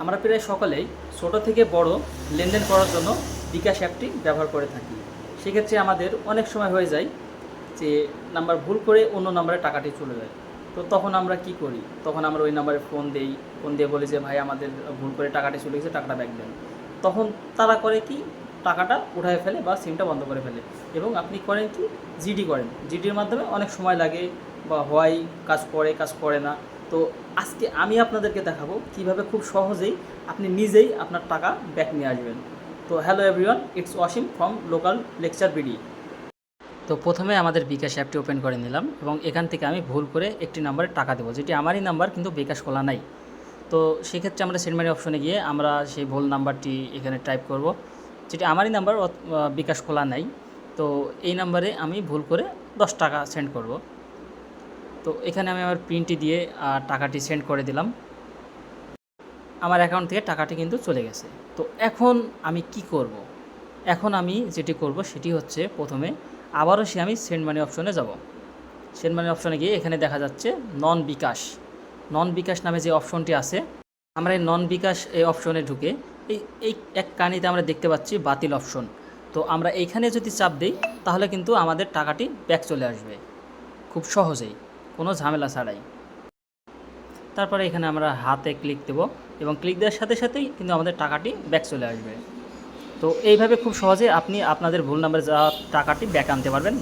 আমরা প্রায় সকলেই ছোট থেকে বড় লেনদেন করার জন্য বিকাশ অ্যাপটি ব্যবহার করে থাকি। সেক্ষেত্রে আমাদের অনেক সময় হয়ে যায় যে নাম্বার ভুল করে অন্য নাম্বারে টাকাটি চলে যায়। তো তখন আমরা কি করি? তখন আমরা ওই নাম্বারে ফোন দেই। ফোন দিয়ে বলি যে, ভাই, আমাদের ভুল করে টাকাটি চলে গেছে, টাকাটা ব্যাক দেন। তখন তারা করে কি? টাকাটা উঠায় ফেলে বা সিমটা বন্ধ করে ফেলে। এবং আপনি করেন কি? জিডি করেন। জিডির মাধ্যমে অনেক সময় লাগে বা হয় কাজ করে কাজ করে না। তো আজকে আমি আপনাদেরকে দেখাবো কীভাবে খুব সহজেই আপনি নিজেই আপনার টাকা ব্যাক নিয়ে আসবেন। তো hello everyone it's Wasim from Local Lecture BD তো প্রথমে আমাদের বিকাশ অ্যাপটি ওপেন করে নিলাম এবং এখান থেকে আমি ভুল করে একটি নাম্বারে টাকা দেবো, যেটি আমারই নাম্বার কিন্তু বিকাশ খোলা নাই। তো সেক্ষেত্রে আমরা সেন্ড মানি অপশনে গিয়ে আমরা সেই ভুল নাম্বারটি এখানে টাইপ করব, যেটি আমারই নাম্বার বিকাশ খোলা নাই। তো এই নাম্বারে আমি ভুল করে দশ টাকা সেন্ড করব। তো এখানে আমি আমার প্রিন্টটি দিয়ে টাকাটি সেন্ড করে দিলাম। আমার অ্যাকাউন্ট থেকে টাকাটি কিন্তু চলে গেছে। তো এখন আমি কি করব। এখন আমি যেটি করব সেটি হচ্ছে প্রথমে আবারও সে আমি সেন্ড মানি অপশনে যাব। সেন্ড মানি অপশনে গিয়ে এখানে দেখা যাচ্ছে নন বিকাশ নন বিকাশ নামে যে অপশনটি আছে, আমরা এই নন বিকাশ এই অপশনে ঢুকে এই এই এক কানিতে আমরা দেখতে পাচ্ছি বাতিল অপশন তো আমরা এইখানে যদি চাপ দিই, তাহলে কিন্তু আমাদের টাকাটি ব্যাক চলে আসবে। খুব সহজেই। কোনো ঝামেলা ছাড়াই। তারপরে এখানে আমরা হাতে ক্লিক দেব এবং ক্লিক দেওয়ার সাথে সাথেই কিন্তু আমাদের টাকাটি ব্যাক চলে আসবে। তো এইভাবে খুব সহজে আপনি আপনাদের ভুল নাম্বারে যাওয়া টাকাটি ব্যাক আনতে পারবেন।